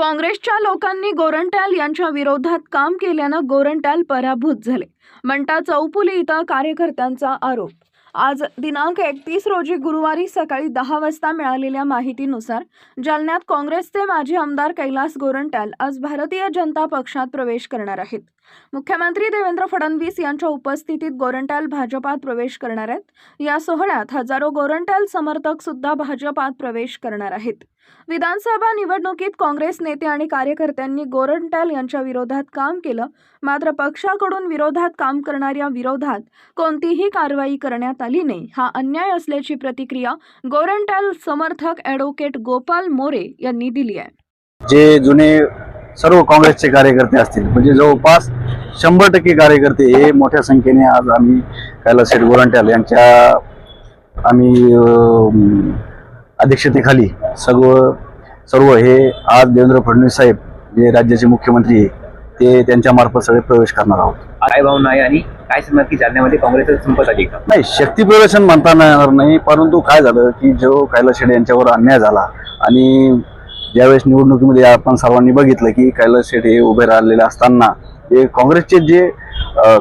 काँग्रेसच्या लोकांनी गोरंट्याल यांच्या विरोधात काम केल्यानं गोरंट्याल पराभूत झाले. मंटा चौपुली इथं कार्यकर्त्यांचा आरोप आज दिनांक एकतीस रोजी गुरुवारी सकाळी दहा वाजता मिळालेल्या माहितीनुसार जालन्यात काँग्रेसचे माजी आमदार कैलास गोरंट्याल आज भारतीय जनता पक्षात प्रवेश करणार आहेत. मुख्यमंत्री देवेंद्र फडणवीस यांच्या उपस्थितीत गोरंट्याल भाजपात प्रवेश करणार आहेत. या सोहळ्यात हजारो गोरंट्याल समर्थक सुद्धा भाजपात प्रवेश करणार आहेत. विधानसभा निवडणुकीत काँग्रेस नेते आणि कार्यकर्त्यांनी गोरंट्याल यांच्या विरोधात काम केलं मात्र पक्षाकडून विरोधात काम करणाऱ्या विरोधात कोणतीही कारवाई करण्यात आली नाही. हा अन्याय असल्याची प्रतिक्रिया गोरंट्याल समर्थक ॲडव्होकेट गोपाल मोरे यांनी दिली आहे. जे जुने सर्व काँग्रेसचे कार्यकर्ते असतील म्हणजे जवळपास शंभर टक्के कार्यकर्ते हे मोठ्या संख्येने आज आम्ही कैलास शेठ गोरंट्याल यांच्या आम्ही अध्यक्षतेखाली सर्व सर्व हे आज देवेंद्र फडणवीस साहेब जे राज्याचे मुख्यमंत्री आहे, ते त्यांच्या मार्फत सगळे प्रवेश करणार आहोत. काय भावना आहे आणि काय समज की जालन्यामध्ये काँग्रेसचा संपत आली का नाही शक्ती प्रदर्शन म्हणता येणार नाही परंतु काय झालं की जो कैलास शेडे यांच्यावर अन्याय झाला आणि ज्यावेळेस निवडणुकीमध्ये आपण सर्वांनी बघितलं की कैलास शेडे हे उभे राहिलेले असताना हे काँग्रेसचे जे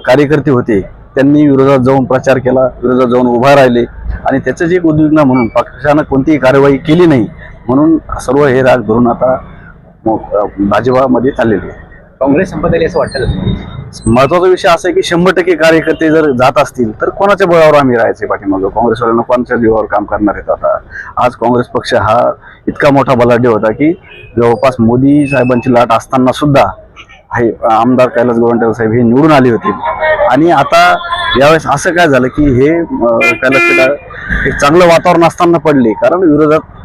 कार्यकर्ते होते त्यांनी विरोधात जाऊन प्रचार केला विरोधात जाऊन उभा राहिले आणि त्याचं जे एक उद्विग्न म्हणून पक्षानं कोणतीही कारवाई केली नाही म्हणून सर्व हे राग धरून आता भाजपामध्ये चाललेले आहे काँग्रेस संपत आली असं वाटतं? महत्त्वाचा विषय असा आहे की शंभर टक्के कार्यकर्ते जर जात असतील तर कोणाच्या बळावर आम्ही राहायचे पाठीमागं? काँग्रेसवाल्यांना कोणाच्या जीवावर काम करणार आहेत आता. आज काँग्रेस पक्ष हा इतका मोठा बलाढ्य होता की जवळपास मोदी साहेबांची लाट असताना सुद्धा हे आमदार कैलास गोवंटे साहेब हे निवडून आले होते. आणि आता यावेळेस असं काय झालं की हे कैलास एक चांगलं वातावरण असताना पडले. कारण विरोधात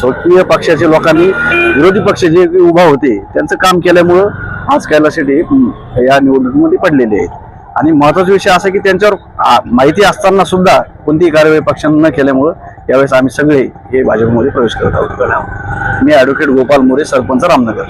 स्वकीय पक्षाच्या लोकांनी विरोधी पक्ष जे उभा होते त्यांचं काम केल्यामुळं आज कैलास शेटे या निवडणुकीमध्ये पडलेले आहेत. आणि महत्त्वाचा विषय असा की त्यांच्यावर माहिती असताना सुद्धा कोणतीही कारवाई पक्षानं न केल्यामुळं यावेळेस आम्ही सगळे हे भाजपमध्ये प्रवेश करत आहोत. मी ॲडव्होकेट गोपाल मोरे सरपंच रामनगर.